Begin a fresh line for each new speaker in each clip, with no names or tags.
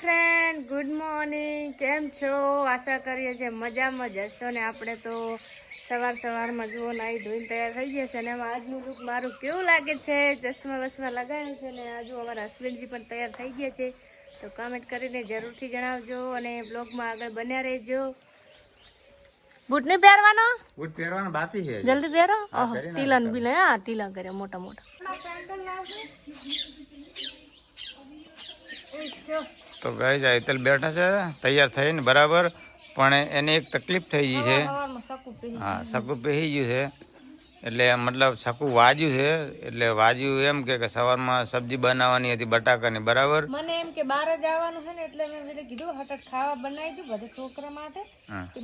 Friend good morning કેમ છો? આશા કરીએ છીએ મજામાં જ હશો ને આપણે તો સવાર સવારમાં જુઓ નાહી ધોઈને તૈયાર થઈ ગયા છે અને એમાં આજનું લુક મારું કેવું લાગે છે? ચશ્મા વસમા લગાવ્યું છે ને આજુ અમારા હસબન્ડજી પણ તૈયાર થઈ ગયા છે. તો કમેન્ટ કરીને જરૂરથી જણાવજો અને બ્લોગમાં આગળ બન્યા રહેજો. બૂટ નહીં પહેરવાનો?
બૂટ પહેરવાનો બાકી છે
જલ્દી પહેરો? ઓહો
તિલન
ટીલા હા તિલન કર્યો મોટા મોટા
તો ગઈ હેતલ બેઠા છે. તૈયાર થઈને બરાબર. પણ એને એક તકલીફ થઈ ગઈ છે. હા સકું પહેરી ગયું છે. એટલે મતલબ સકું વાજ્યું છે. એટલે વાજ્યું એમ કે સવારમાં સબ્જી બનાવવાની હતી બટાકાની બરાબર?
મને એમ કે બહાર જ આવવાનું છે ને એટલે મેં એટલે કીધું હઠટ ખાવા બનાવી દીધું બધા છોકરા માટે.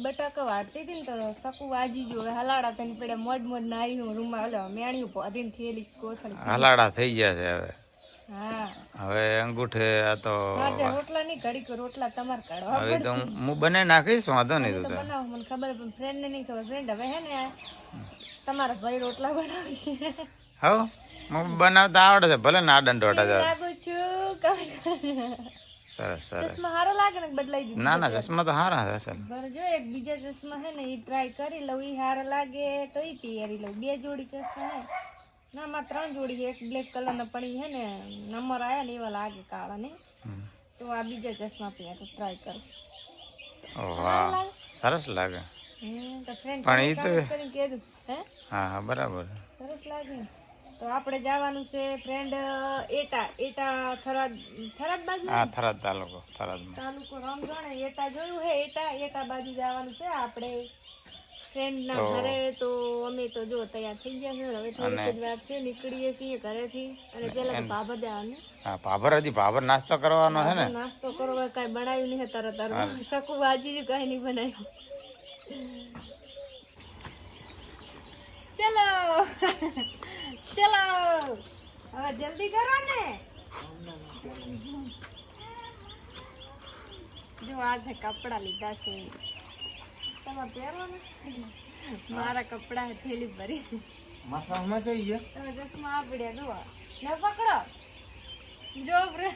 બટાકા વાટતી હતી ને તો સકું વાજી ગયું. હવે હલાડા થઈને પેલા મોજ મોજ નાહી હું રૂમમાં. ઓલો મેણ્યું અધીન થયેલી કોથળી.
હલાડા થઈ ગયા છે હવે. હવે અંગૂઠે આ તો
રોટલાની ઘડીક રોટલા તમાર કાઢવા
હવે તો હું બને નાખીશ વાંધો નહીં
તો મને ખબર પણ ફ્રેન્ડ ને નહીં ખબર. ફ્રેન્ડ હવે હે ને તમારા ભાઈ રોટલા બનાવશે.
હવ હું બનાવતા આવડે છે ભલે ના દંડોટા જાય
લાગુ છું.
સરસ સરસ.
ચશ્મા સારો લાગે ને બદલાઈ દીધું
ના ના ચશ્મા તો સારા હશે
બરાબર જો એક બીજા ચશ્મા હે ને એ ટ્રાય કરી લઉં એ હારા લાગે તો એ પહેરી લઉં. બે જોડી ચશ્મા હે. ના માં ત્રણ જોડી એક બ્લેક કલર ના પડી હે ને નંબર આયા ને એવા લાગે કાળા ને તો આ બીજા ચશ્મા પહેર તો ટ્રાય કરું.
વાહ સરસ લાગે. પણ એ તો-
હા?
હા બરાબર.
સરસ લાગે. તો આપણે જવાનું છે ફ્રેન્ડ એટા એટા થરાદ થરાદ બાજુ?
હા થરાદ તાલુકો થરાદ
તાલુકો રમઝાણ એટા જોયું હે? એટા એટા બાજુ જવાનું છે. આપણે ફ્રેન્ડ ના ઘરે તો અમે તો જો તૈયાર થઈ ગયા છે. હવે થોડીક જ વાર છે નીકળીએ છીએ ઘરેથી. અને પેલા ભાભર જવાનું.
હા ભાભર હજી ભાભર નાસ્તો કરવાનો છે ને?
નાસ્તો કરવા કઈ બનાવ્યું નહીં તરત તરત. શકું વાજી કઈ નહીં બનાવ્યું. ચલો. ચલો. હવે જલ્દી કરો ને. જો આજે કપડા લીધા છે. તમે પહેરવાનું મારા કપડા થેલી ભરી.
મસામાં જઈએ
તમે ચશ્મા આપડ્યા જો ને પકડો. જો બ્રે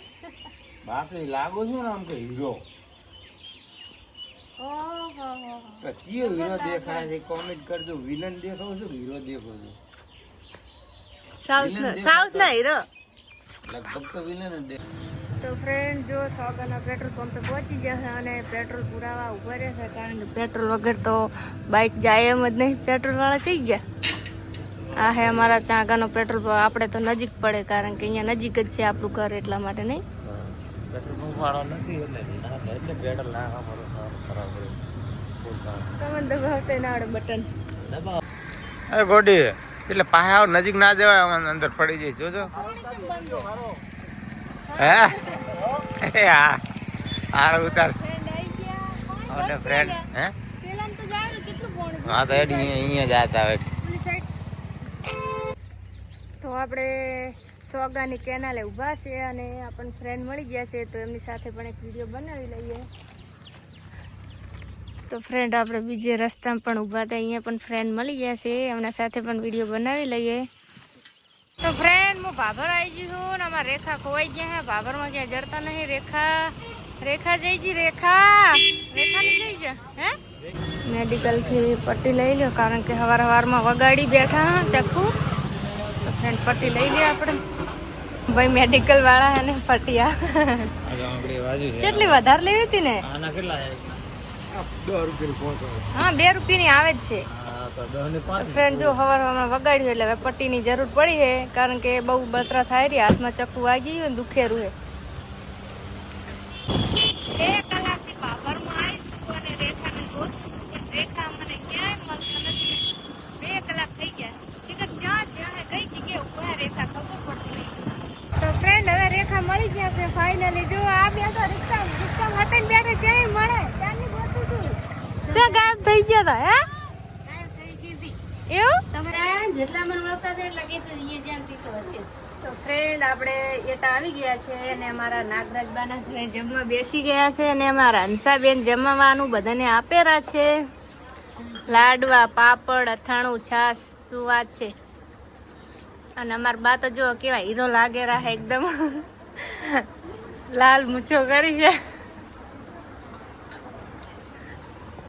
બાકી લાગો છું ને આમ કે હીરો?
ઓહો હો હો.
કયો હીરો દેખાય છે? કોમેન્ટ કરજો. વિલન દેખાવ છું હીરો દેખો છું?
સાઉથ ના સાઉથ ના હીરો.
લગભગ તો વિલન જ દેખાય.
તો ફ્રેન્ડ જો સોગાના પેટ્રોલ પંપે પહોંચી જશે અને પેટ્રોલ પુરાવા ઊભા રહેશે કારણ કે પેટ્રોલ વગર તો બાઇક જાય એમ જ નહીં. પેટ્રોલવાળા થઈ ગયા? આ હે અમારા ચાંગાનો પેટ્રોલ પંપ આપણે તો નજીક પડે કારણ કે અહીંયા નજીક જ છે આપણું ઘર એટલા માટે નહીં.
પેટ્રોલ પંપ વાળો નથી એટલે એટલે પેટ્રોલ નાખવા પડે ખરાબ
તમે દબાવતે ના આવડે બટન
અરે ગોડી એટલે પાસે આવ નજીક ના જવાય અંદર પડી જાય જોજો. હે? હા હાર ઉતાર. અને ફ્રેન્ડ હે
તો જાણું કેટલું પોણું
હા તો એડી અહીંયા જાતા હોય.
તો આપણે સોગાની કેનાલે ઊભા છે અને આપણને ફ્રેન્ડ મળી ગયા છે તો એમની સાથે પણ એક વીડિયો બનાવી લઈએ. તો ફ્રેન્ડ આપણે બીજે રસ્તામાં પણ ઊભા હતા અહીંયા પણ ફ્રેન્ડ મળી ગયા છે એમના સાથે પણ વીડિયો બનાવી લઈએ. તો ફ્રેન્ડ હું ભાભર આવી ગઈ છું ને અમારા રેખા ખોવાઈ ગયા હે. ભાભરમાં ક્યાં જડતા નહીં. રેખા રેખા જઈ જી રેખા. રેખા ની જઈ જા હે? મેડિકલથી પટ્ટી લઈ લ્યો કારણ કે હવાર હવારમાં વગાડી બેઠા ચક્કુ. તો ફ્રેન્ડ પટ્ટી લઈ લે આપણે. ભાઈ મેડિકલ વાળા અને પટ્ટિયા. કેટલી વધારે લેવી હતી ને? હા બે રૂપિયાની આવે જ છે. ફ્રેન્ડ જો હવાર હવારમાં વગાડ્યું એટલે હવે પટ્ટીની જરૂર પડી છે કારણ કે બહુ બળતરા થાય રહી હાથમાં ચક્કુ વાગી ગયું દુખેરું છે બે કલાકથી બાબરમાં આવીશું અને રેખાને ગોતું છું પણ રેખા મને ક્યાંય મળતા નથી. બે કલાક થઈ ગયા. ઠીક જ્યાં જ્યાં ગઈ જગ્યાએ રેખા ખબર પડતી તો ફ્રેન્ડ હવે રેખા મળી ગયા છે ફાઇનલી જો આ બે તો રિક્ષા રિક્ષા હતા બેઠે જ્યાંય મળે ત્યાંની ગોતું છું. ગાયબ થઈ ગયા હતા હે ગાયબ થઈ ગઈ હતી એવું?
તમારા જેટલા મને મળતા છે એટલા કેસ અહીંયા જ્યાંથી તો હશે જ.
તો ફ્રેન્ડ આપણે એટા આવી ગયા છે અને અમારા નાગરાજબાના ઘરે જમવા બેસી ગયા છે અને અમારા હંસાબેન જમવાનું બધાને આપેલા છે. લાડવા પાપડ અથાણું છાશ શું વાત છે? અને અમારા બા તો જો કેવા હીરો લાગેલા હે એકદમ. લાલ મૂછો કરી છે.